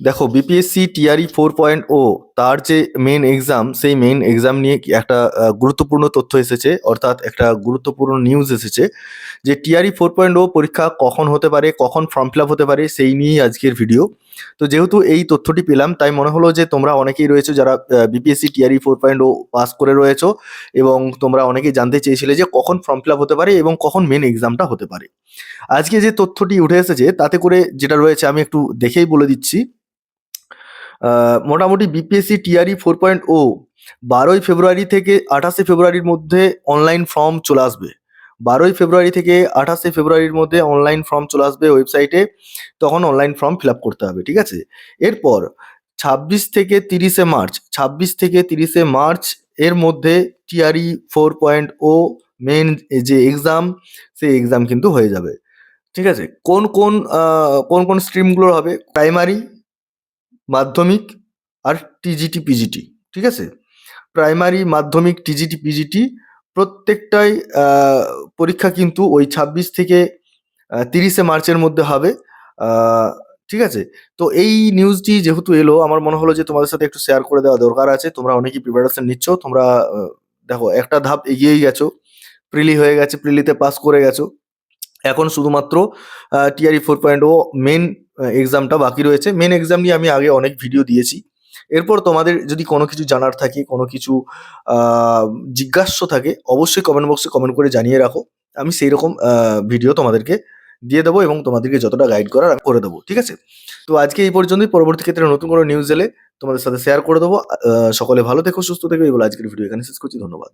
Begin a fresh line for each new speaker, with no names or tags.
দেখো BPSC TRE four point o তার যে মেন এক্সাম সেই মেন এক্সাম নিয়ে একটা গুরুত্বপূর্ণ তথ্য এসেছে, অর্থাৎ একটা গুরুত্বপূর্ণ নিউজ এসেছে, যে টিআরই ফোর পয়েন্ট ও পরীক্ষা কখন হতে পারে, কখন ফর্ম ফিল আপ হতে পারে, সেই নিয়েই আজকের ভিডিও তো যেহেতু এই তথ্যটি পেলাম, তাই মনে হলো যে তোমরা অনেকেই রয়েছে যারা BPSC TRE four point o pass করে রয়েছো, এবং তোমরা অনেকেই জানতে চেয়েছিলে যে কখন ফর্ম ফিল আপ হতে পারে এবং কখন মেন এক্সামটা হতে পারে। আজকে যে তথ্যটি উঠে এসেছে, তাতে করে যেটা রয়েছে আমি একটু দেখেই বলে দিচ্ছি। মোটামুটি BPSC TRE four point o বারোই ফেব্রুয়ারি থেকে আঠাশে ফেব্রুয়ারির মধ্যে অনলাইন ফর্ম চলে আসবে। বারোই ফেব্রুয়ারি থেকে আঠাশে ফেব্রুয়ারির মধ্যে অনলাইন ফর্ম চলে আসবে ওয়েবসাইটে তখন অনলাইন ফর্ম ফিল আপ করতে হবে, ঠিক আছে? এরপর ছাব্বিশ থেকে তিরিশে মার্চ, ছাব্বিশ থেকে তিরিশে মার্চ এর মধ্যে TRE four point o main যে এক্সাম সেই এক্সাম কিন্তু হয়ে যাবে। ঠিক আছে? কোন কোন কোন কোন স্ট্রিমগুলোর হবে? প্রাইমারি মাধ্যমিক আর টিজিটি পিজিটি ঠিক আছে? প্রাইমারি মাধ্যমিক টিজিটি পিজিটি প্রত্যেকটাই পরীক্ষা কিন্তু ওই ছাব্বিশ থেকে তিরিশে মার্চের মধ্যে হবে ঠিক আছে? তো এই নিউজটি যেহেতু এলো, আমার মনে হলো যে তোমাদের সাথে একটু শেয়ার করে দেওয়া দরকার আছে। তোমরা অনেকেই প্রিপারেশন নিচ্ছ, তোমরা দেখো, একটা ধাপ এগিয়েই গেছো। প্রিলি হয়ে গেছে, প্রিলিতে পাস করে গেছো। এখন শুধুমাত্র TRE four point o main এক্সামটা বাকি রয়েছে। মেন এক্সাম নিয়ে আমি আগে অনেক ভিডিও দিয়েছি। এরপর তোমাদের যদি কোনো কিছু জানার থাকে, কোনো কিছু জিজ্ঞাস্য থাকে, অবশ্যই কমেন্ট বক্সে কমেন্ট করে জানিয়ে রাখো। আমি সেই রকম ভিডিও তোমাদেরকে দিয়ে দেবো এবং তোমাদেরকে যতটা গাইড করার করে দেবো, ঠিক আছে? তো আজকে এই পর্যন্তই। পরবর্তী ক্ষেত্রে নতুন কোনো নিউজ এলে তোমাদের সাথে শেয়ার করে দেবো। সকলে ভালো থেকো, সুস্থ থেকো। এই আজকের ভিডিও এখানে শেষ করছি। ধন্যবাদ।